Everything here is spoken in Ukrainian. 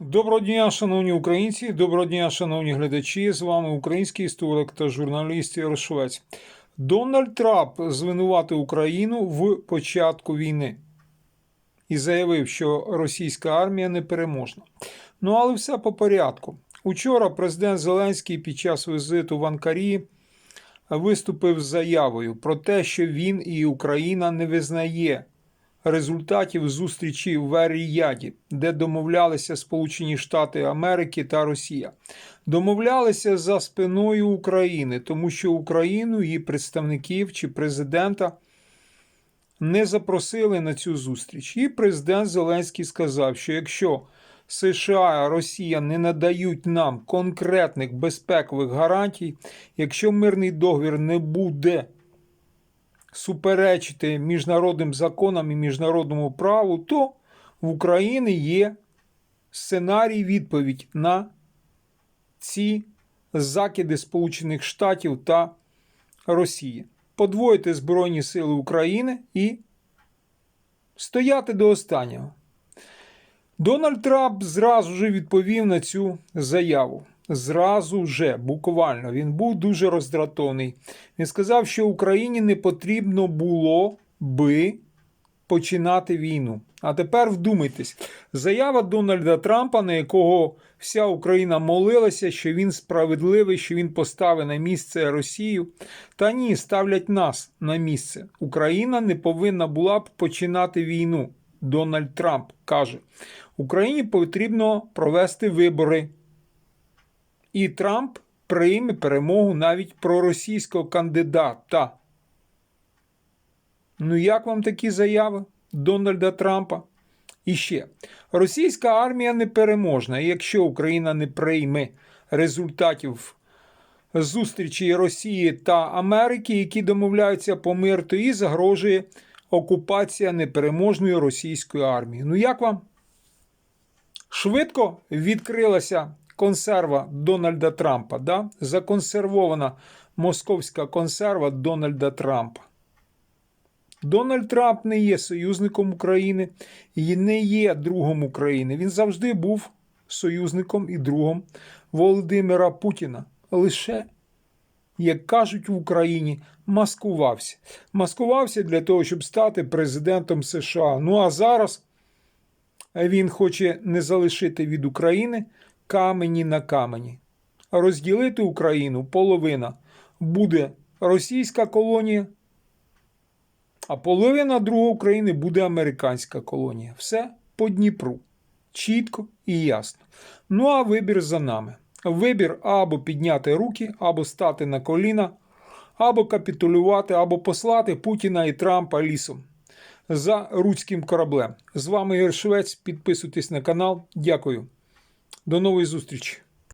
Доброго дня, шановні українці, доброго дня, шановні глядачі. З вами український історик та журналіст Ярошвець. Дональд Трамп звинуватив Україну в початку війни і заявив, що російська армія непереможна. Ну, але все по порядку. Учора президент Зеленський під час візиту в Анкарі виступив з заявою про те, що він і Україна не визнає результатів зустрічі в Ер-Ріяді, де домовлялися Сполучені Штати Америки та Росія. Домовлялися за спиною України, тому що Україну, її представників чи президента не запросили на цю зустріч. І президент Зеленський сказав, що якщо США, Росія не надають нам конкретних безпекових гарантій, якщо мирний договір не буде суперечити міжнародним законам і міжнародному праву, то в Україні є сценарій відповідь на ці закиди Сполучених Штатів та Росії. Подвоїти Збройні Сили України і стояти до останнього. Дональд Трамп зразу ж відповів на цю заяву. Зразу же, буквально, він був дуже роздратований. Він сказав, що Україні не потрібно було би починати війну. А тепер вдумайтесь, заява Дональда Трампа, на якого вся Україна молилася, що він справедливий, що він поставить на місце Росію. Та ні, ставлять нас на місце. Україна не повинна була б починати війну. Дональд Трамп каже: Україні потрібно провести вибори. І Трамп прийме перемогу навіть проросійського кандидата. Ну, як вам такі заяви Дональда Трампа? І ще російська армія непереможна. І якщо Україна не прийме результатів зустрічі Росії та Америки, які домовляються по мир, то і загрожує окупація непереможної російської армії. Ну як вам? Швидко відкрилася консерва Дональда Трампа, да? законсервована московська консерва Дональда Трампа. Дональд Трамп не є союзником України і не є другом України. Він завжди був союзником і другом Володимира Путіна. Лише, як кажуть в Україні, маскувався. Маскувався для того, щоб стати президентом США. Ну а зараз він хоче не залишити від України камені на камені. Розділити Україну половина буде російська колонія, а половина другої України буде американська колонія. Все по Дніпру. Чітко і ясно. Ну а вибір за нами. Вибір або підняти руки, або стати на коліна, або капітулювати, або послати Путіна і Трампа лісом за руським кораблем. З вами Ігор Швець. Підписуйтесь на канал. Дякую. До нової зустрічі!